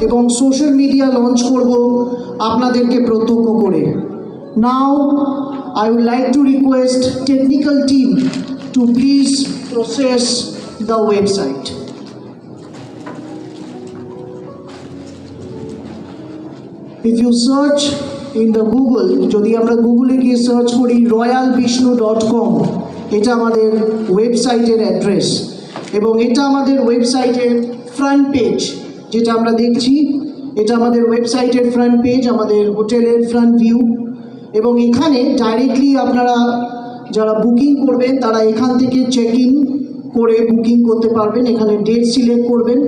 এবং social media launch করব আপনাদেরকে প্রত্যক্ষ করে। Now I would like to request technical team to please process the website if you search in the Google যদি আমরা গুগলে গিয়ে সার্চ করি রয়্যাল বিষ্ণু ডট কম এটা আমাদের ওয়েবসাইটের অ্যাড্রেস এবং এটা আমাদের ওয়েবসাইটের ফ্রন্ট পেজ যেটা আমরা দেখছি। এটা আমাদের ওয়েবসাইটের ফ্রন্ট পেজ আমাদের হোটেলের ফ্রন্ট ভিউ এবং এখানে ডাইরেক্টলি আপনারা যারা বুকিং করবেন, তারা এখান থেকে চেক ইন করে বুকিং করতে পারবেন। এখানে ডেট সিলেক্ট করবেন,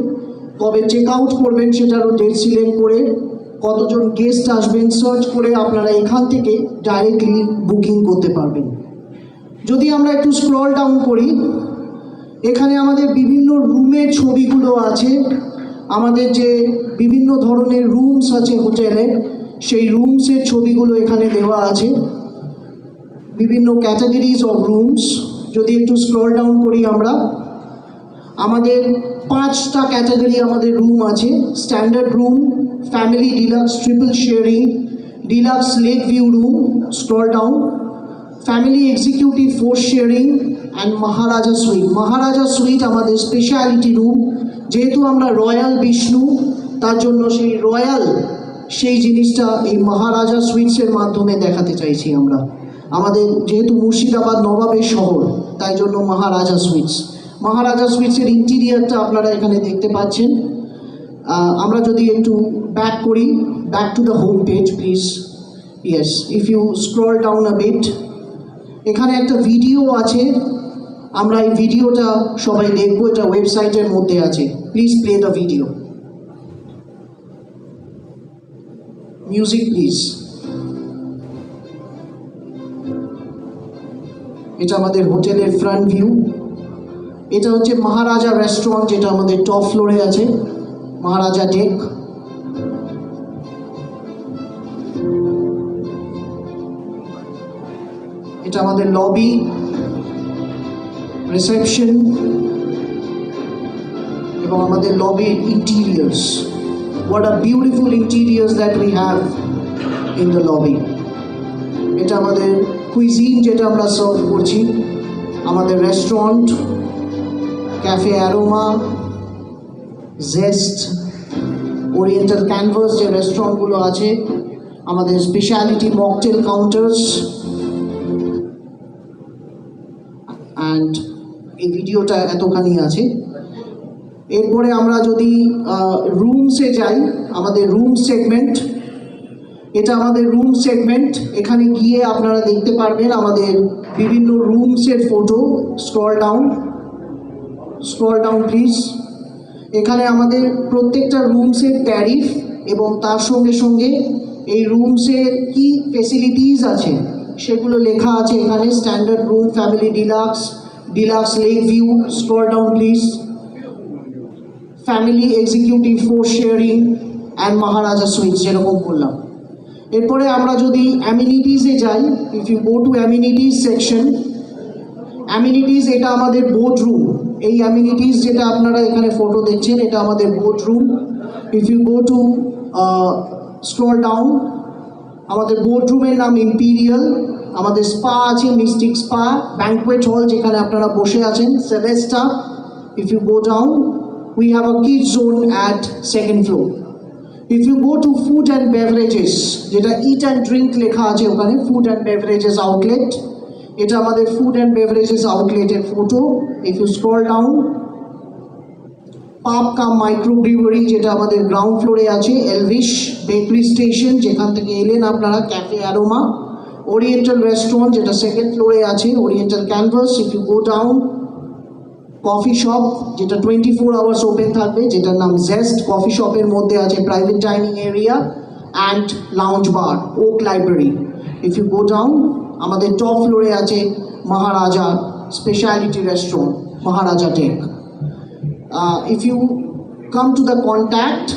কবে চেক আউট করবেন সেটারও ডেট সিলেক্ট করে, কতজন গেস্ট আসবেন সার্চ করে আপনারা এখান থেকে ডাইরেক্টলি বুকিং করতে পারবেন। যদি আমরা একটু স্ক্রল ডাউন করি এখানে আমাদের বিভিন্ন রুমের ছবিগুলো আছে। আমাদের যে বিভিন্ন ধরনের রুমস আছে হোটেলে সেই রুমসের ছবিগুলো এখানে দেওয়া আছে। বিভিন্ন ক্যাটাগরিজ অফ রুমস যদি একটু স্ক্রল ডাউন করি আমরা। আমাদের পাঁচটা ক্যাটাগরি আমাদের রুম আছে। Standard room family deluxe triple sharing deluxe lake view room scroll down family executive four sharing and Maharaja suite Maharaja suite আমাদের স্পেশালিটি রুম যেহেতু আমরা রয়্যাল বিষ্ণু তার জন্য সেই রয়্যাল সেই জিনিসটা এই মহারাজা সুইটসের মাধ্যমে দেখাতে চাইছি আমরা। আমাদের যেহেতু মুর্শিদাবাদ নবাবের শহর, তাই জন্য মহারাজা সুইটস মহারাজা সুইটসের ইন্টিরিয়ারটা আপনারা এখানে দেখতে পাচ্ছেন। আমরা যদি একটু ব্যাক করি back to the home page please yes if you scroll down a bit এখানে একটা ভিডিও আছে। আমরা এই ভিডিওটা সবাই দেখব, এটা ওয়েবসাইটের মধ্যে আছে। Please play the video music please এটা আমাদের হোটেলের ফ্রন্ট ভিউ এটা হচ্ছে মহারাজা রেস্টুরেন্ট যেটা আমাদের টপ ফ্লোরে আছে। মহারাজা ডেক এটা আমাদের লবি রিসেপশন এবং আমাদের লবির interiors what are beautiful interiors that we have in the lobby এটা আমাদের কুইজিন যেটা আমরা সার্ভ করছি, আমাদের restaurant cafe aroma zest oriental canvas যে রেস্টুরেন্টগুলো আছে, আমাদের স্পেশালিটি মকটেল কাউন্টার্স অ্যান্ড এই ভিডিওটা এতখানি আছে। এরপরে আমরা যদি রুমসে যাই, আমাদের রুম সেগমেন্ট এটা আমাদের রুম সেগমেন্ট এখানে গিয়ে আপনারা দেখতে পারবেন আমাদের বিভিন্ন রুমসের photo scroll down scroll down please এখানে আমাদের প্রত্যেকটা রুমসের ট্যারিফ এবং তার সঙ্গে সঙ্গে এই রুমসের কি ফেসিলিটিস আছে, সেগুলো লেখা আছে এখানে। Standard room family deluxe lake view scroll down please family executive four sharing and Maharaja suites যেরকম বললাম। এরপরে আমরা যদি অ্যামিনিটিসে যাই if you go to amenities section amenities এটা আমাদের বোর্ড রুম এই অ্যামিনিটিস যেটা আপনারা এখানে ফটো দেখছেন, এটা আমাদের board room if you go to scroll down আমাদের বোর্ড রুমের নাম ইম্পিরিয়াল আমাদের স্পা আছে মিস্টিক স্পা ব্যাঙ্কোয়েট হল যেখানে আপনারা বসে আছেন সেভেস্টা if you go down we have a kid zone at second floor if you go to food and beverages যেটা ইট অ্যান্ড ড্রিঙ্ক লেখা আছে ওখানে ফুড অ্যান্ড বেভারেজেস আউটলেট এটা আমাদের food and beverages আউটলেটের photo if you scroll down pub cum micro brewery যেটা আমাদের ground ফ্লোরে আছে এলভিশ বেকারি স্টেশন যেখান থেকে এলেন আপনারা ক্যাফে অ্যারোমা ওরিয়েন্টাল রেস্টুরেন্ট যেটা সেকেন্ড ফ্লোরে আছে oriental canvas if you go down coffee shop যেটা টোয়েন্টি ফোর আওয়ার্স ওপেন থাকবে, যেটার নাম জেস্ট কফি শপের মধ্যে আছে private dining area and lounge bar oak library if you go down আমাদের টপ ফ্লোরে আছে Maharaja speciality restaurant Maharaja take if you come to the contact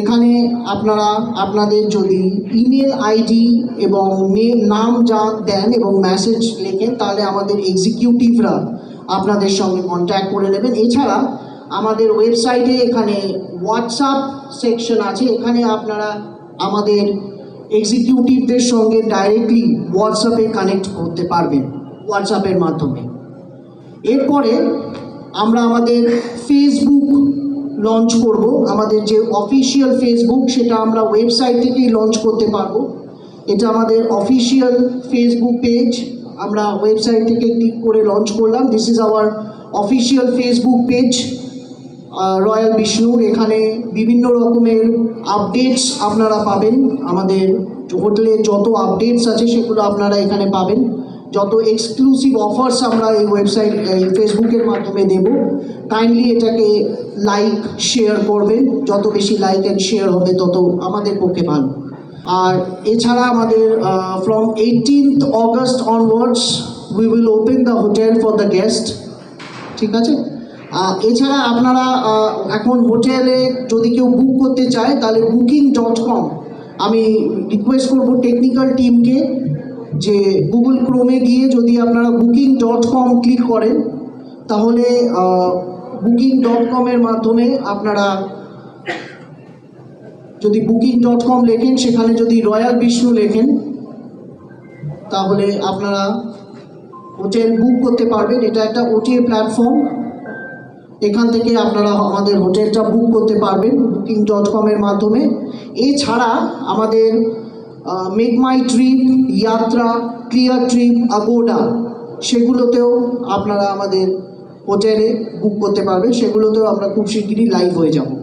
এখানে আপনারা আপনাদের যদি ইমেল আইডি এবং নাম যা দেন এবং মেসেজ লেখেন, তাহলে আমাদের এক্সিকিউটিভরা আপনাদের সঙ্গে কন্ট্যাক্ট করে নেবেন। এছাড়া আমাদের ওয়েবসাইটে এখানে হোয়াটসঅ্যাপ সেকশন আছে। এখানে আপনারা আমাদের এক্সিকিউটিভদের সঙ্গে ডাইরেক্টলি হোয়াটসঅ্যাপে কানেক্ট করতে পারবেন হোয়াটসঅ্যাপের মাধ্যমে। এরপরে আমরা আমাদের ফেসবুক লঞ্চ করব। আমাদের যে অফিসিয়াল ফেসবুক সেটা আমরা ওয়েবসাইট থেকেই লঞ্চ করতে পারব। এটা আমাদের অফিসিয়াল ফেসবুক পেজ আমরা ওয়েবসাইট থেকে ক্লিক করে লঞ্চ করলাম। This is our official Facebook page royal বিষ্ণুর এখানে বিভিন্ন রকমের আপডেটস আপনারা পাবেন। আমাদের হোটেলের যত আপডেটস আছে, সেগুলো আপনারা এখানে পাবেন। যত এক্সক্লুসিভ অফার্স আমরা এই ওয়েবসাইট এই ফেসবুকের মাধ্যমে দেব কাইন্ডলি এটাকে লাইক শেয়ার করবেন। যত বেশি লাইক অ্যান্ড শেয়ার হবে, তত আমাদের পক্ষে ভালো। আর এছাড়া আমাদের from eighteenth August onwards we will open the hotel for the guest ঠিক আছে? এছাড়া আপনারা এখন হোটেলে যদি কেউ বুক করতে চায়, তাহলে বুকিং ডট কম আমি রিকোয়েস্ট করব টেকনিক্যাল টিমকে যে গুগল ক্রোমে গিয়ে যদি আপনারা বুকিং ডট কম ক্লিক করেন, তাহলে বুকিং ডট কমের মাধ্যমে আপনারা যদি বুকিং ডট কম লেখেন, সেখানে যদি রয়্যাল বিষ্ণু লেখেন, তাহলে আপনারা হোটেল বুক করতে পারবেন। এটা একটা ওটিএ প্ল্যাটফর্ম এখান থেকে আপনারা আমাদের হোটেলটা বুক করতে পারবেন বুকিং ডট কমের মাধ্যমে। এছাড়া আমাদের make my trip Yatra clear trip Agoda সেগুলোতেও আপনারা আমাদের হোটেলে বুক করতে পারবেন। সেগুলোতেও আমরা খুব শিগগিরই লাইভ হয়ে যাব।